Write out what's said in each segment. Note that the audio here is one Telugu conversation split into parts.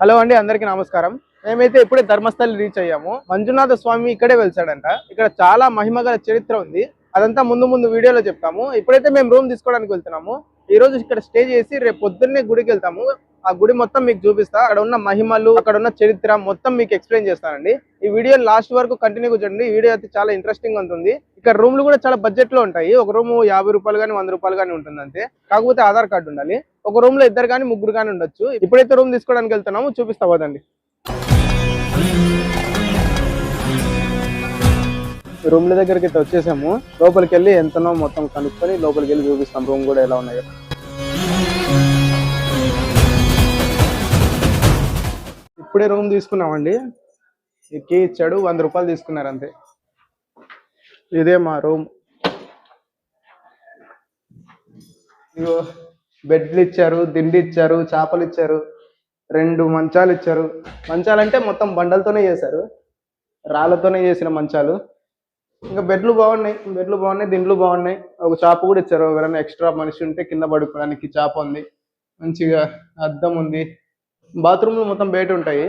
హలో అండి అందరికీ నమస్కారం. మేమైతే ఇప్పుడే ధర్మస్థలి రీచ్ అయ్యాము. మంజునాథ స్వామి ఇక్కడే వెళ్తాడంట ఇక్కడ చాలా మహిమగల చరిత్ర ఉంది. అదంతా ముందు ముందు వీడియోలో చెప్తాము. ఇప్పుడైతే మేము రూమ్ తీసుకోవడానికి వెళ్తున్నాము. ఈ రోజు ఇక్కడ స్టే చేసి రేపు పొద్దున్నే గుడికి వెళ్తాము. ఆ గుడి మొత్తం మీకు చూపిస్తా. అక్కడ ఉన్న మహిమలు అక్కడ ఉన్న చరిత్ర మొత్తం మీకు ఎక్స్ప్లెయిన్ చేస్తానండి. ఈ వీడియో లాస్ట్ వరకు కంటిన్యూ చూడండి ఈ వీడియో అయితే చాలా ఇంట్రెస్టింగ్ ఉంటుంది. ఇక్కడ రూమ్లు కూడా చాలా బడ్జెట్లో ఉంటాయి. ఒక రూమ్ యాభై రూపాయలు కానీ వంద రూపాయలు కానీ ఉంటుంది అంతే. కాకపోతే ఆధార్ కార్డు ఉండాలి. ఒక రూమ్లో ఇద్దరు కానీ ముగ్గురు కానీ ఉండొచ్చు. ఇప్పుడైతే రూమ్ తీసుకోవడానికి వెళ్తున్నాము. చూపిస్తా పోదండి. రూమ్ల దగ్గరికి అయితే వచ్చేసాము. లోపలికి వెళ్ళి ఎంతనో మొత్తం కనుక్కొని లోపలికి వెళ్ళి చూపిస్తాం. రూమ్ కూడా ఎలా ఉన్నాయో. ఇప్పుడే రూమ్ తీసుకున్నామండి. కీ ఇచ్చాడు వంద రూపాయలు తీసుకున్నారు అంతే. ఇదే మా రూమ్. ఇగో బెడ్లు ఇచ్చారు దిండి ఇచ్చారు చేపలు ఇచ్చారు రెండు మంచాలు ఇచ్చారు. మంచాలు అంటే మొత్తం బండలతోనే చేశారు. రాళ్ళతోనే చేసిన మంచాలు. ఇంకా బెడ్లు బాగున్నాయి బెడ్లు బాగున్నాయి దిండ్లు బాగున్నాయి. ఒక చాప కూడా ఇచ్చారు. ఎవరైనా ఎక్స్ట్రా మనిషి ఉంటే కింద పడుకోవడానికి చాప ఉంది. మంచిగా అద్దం ఉంది. బాత్రూమ్లు మొత్తం బయట ఉంటాయి.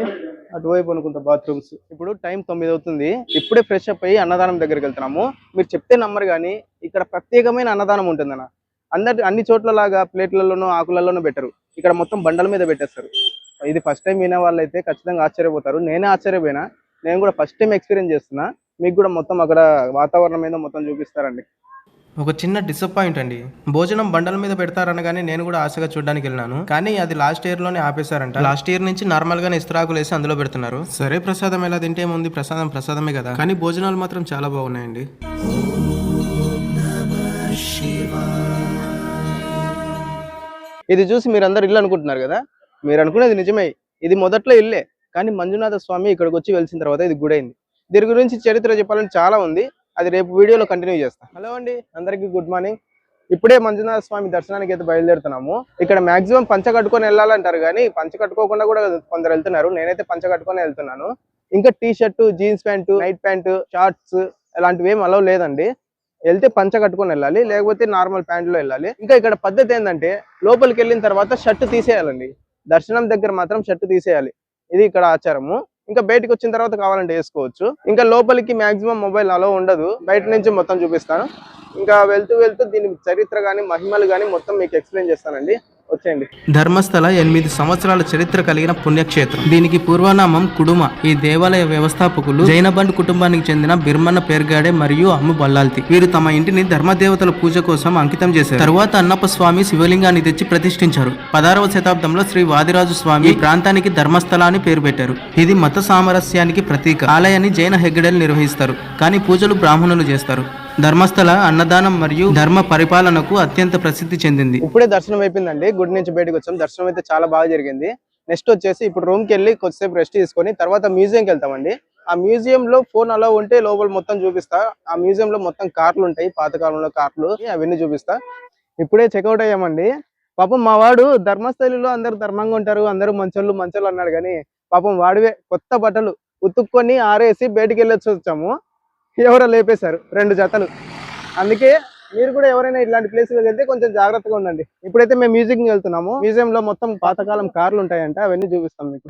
అటువైపు అనుకుంటా బాత్రూమ్స్. ఇప్పుడు టైం తొమ్మిది అవుతుంది. ఇప్పుడే ఫ్రెష్ అప్ అయ్యి అన్నదానం దగ్గరికి వెళ్తున్నాము. మీరు చెప్తే నమ్మరు కానీ ఇక్కడ ప్రత్యేకమైన అన్నదానం ఉంటుందన్న. అందరి అన్ని చోట్ల లాగా ప్లేట్లలోనూ ఆకులలోనూ పెట్టరు. ఇక్కడ మొత్తం బండల మీద పెట్టేస్తారు. ఇది ఫస్ట్ టైం వినే వాళ్ళు అయితే ఖచ్చితంగా ఆశ్చర్యపోతారు. నేనే ఆశ్చర్యపోయినా. నేను కూడా ఫస్ట్ టైం ఎక్స్పీరియన్స్ చేస్తున్నా. మీకు కూడా మొత్తం అక్కడ వాతావరణం మీద మొత్తం చూపిస్తారండి. ఒక చిన్న డిసప్పాయింట్ అండి. భోజనం బండల మీద పెడతారనగానే నేను కూడా ఆశగా చూడడానికి వెళ్ళినాను. కానీ అది లాస్ట్ ఇయర్లోనే ఆపేశారంట. లాస్ట్ ఇయర్ నుంచి నార్మల్ గానే ఇస్త్రాకులు వేసి అందులో పెడుతున్నారు. సరే ప్రసాదం ఎలా తింటే ఏముంది? ప్రసాదం ప్రసాదమే కదా. కానీ భోజనాలు మాత్రం చాలా బాగున్నాయండి. ఇది చూసి మీరు అందరు ఇల్లు అనుకుంటున్నారు కదా? మీరు అనుకునేది నిజమే. ఇది మొదట్లో ఇల్లే. కానీ మంజునాథ స్వామి ఇక్కడికి వచ్చి వెలిసిన తర్వాత ఇది గుడైంది. దీని గురించి చరిత్ర చెప్పాలని చాలా ఉంది. అది రేపు వీడియోలో కంటిన్యూ చేస్తాం. హలో అండి అందరికీ గుడ్ మార్నింగ్ ఇప్పుడే మంజునాథ స్వామి దర్శనానికి అయితే బయలుదేరుతున్నాము. ఇక్కడ మాక్సిమం పంచ కట్టుకొని వెళ్ళాలంటారు కానీ పంచ కట్టుకోకుండా కూడా కొందరు వెళ్తున్నారు. నేనైతే పంచ కట్టుకొని వెళ్తున్నాను. ఇంకా T shirt jeans pant night pant shorts అలాంటివి ఏం అలవ్ లేదండి. వెళ్తే పంచ కట్టుకొని వెళ్ళాలి లేకపోతే నార్మల్ ప్యాంట్లో వెళ్ళాలి. ఇంకా ఇక్కడ పద్ధతి ఏంటంటే లోపలికి వెళ్ళిన తర్వాత షర్ట్ తీసేయాలండి. దర్శనం దగ్గర మాత్రం షర్ట్ తీసేయాలి. ఇది ఇక్కడ ఆచారము. ఇంకా బయటకు వచ్చిన తర్వాత కావాలంటే వేసుకోవచ్చు. ఇంకా లోపలికి మాక్సిమం మొబైల్ అలో ఉండదు. బయట నుంచి మొత్తం చూపిస్తాను. ఇంకా వెళ్తూ వెళ్తూ దీని చరిత్ర కానీ మహిమలు కానీ మొత్తం మీకు ఎక్స్ప్లెయిన్ చేస్తానండి. వచ్చేయండి. ధర్మస్థల ఎనిమిది సంవత్సరాల చరిత్ర కలిగిన పుణ్యక్షేత్రం. దీనికి పూర్వనామం కుడుమ. ఈ దేవాలయ వ్యవస్థాపకులు జైనబండ్ కుటుంబానికి చెందిన బిర్మన్న పేర్గాడే మరియు అమ్ము బల్లాల్తి. వీరు తమ ఇంటిని ధర్మదేవతల పూజ కోసం అంకితం చేశారు. తరువాత అన్నప్ప స్వామి శివలింగాన్ని తెచ్చి ప్రతిష్ఠించారు. పదారవ శతాబ్దంలో శ్రీ వాదిరాజు స్వామి ఈ ప్రాంతానికి ధర్మస్థల అని పేరు పెట్టారు. ఇది మత సామరస్యానికి ప్రతీక. ఆలయాన్ని జైన హెగ్గడలు నిర్వహిస్తారు. కానీ పూజలు బ్రాహ్మణులు చేస్తారు. ధర్మస్థల అన్నదానం మరియు ధర్మ పరిపాలనకు అత్యంత ప్రసిద్ధి చెందింది. ఇప్పుడే దర్శనం అయిపోయిందండి. గుడి నుంచి బయటకు వచ్చాం. దర్శనం అయితే చాలా బాగా జరిగింది. నెక్స్ట్ వచ్చేసి ఇప్పుడు రూమ్కి వెళ్ళి కొద్దిసేపు రెస్ట్ తీసుకొని తర్వాత మ్యూజియంకి వెళ్తామండి. ఆ మ్యూజియం లో ఫోన్ అలా ఉంటే లోపల మొత్తం చూపిస్తా. ఆ మ్యూజియం లో మొత్తం కార్లు ఉంటాయి. పాతకాలంలో కార్లు అవన్నీ చూపిస్తా. ఇప్పుడే చెక్అవుట్ అయ్యామండి. పాపం మా వాడు ధర్మస్థలిలో అందరు ధర్మంగా ఉంటారు. అందరూ మంచోళ్ళు మంచోళ్ళు అన్నాడు కానీ పాపం వాడివే కొత్త బట్టలు ఉతుక్కొని ఆరేసి బయటికి వెళ్ళొచ్చి వచ్చాము. ఎవరో లేపేశారు రెండు జతలు. అందుకే మీరు కూడా ఎవరైనా ఇలాంటి ప్లేసులకు వెళ్తే కొంచెం జాగ్రత్తగా ఉండండి. ఇప్పుడైతే మేము మ్యూజియం వెళ్తున్నాము. మ్యూజియం లో మొత్తం పాతకాలం కార్లు ఉంటాయంట అవన్నీ చూపిస్తాం మీకు.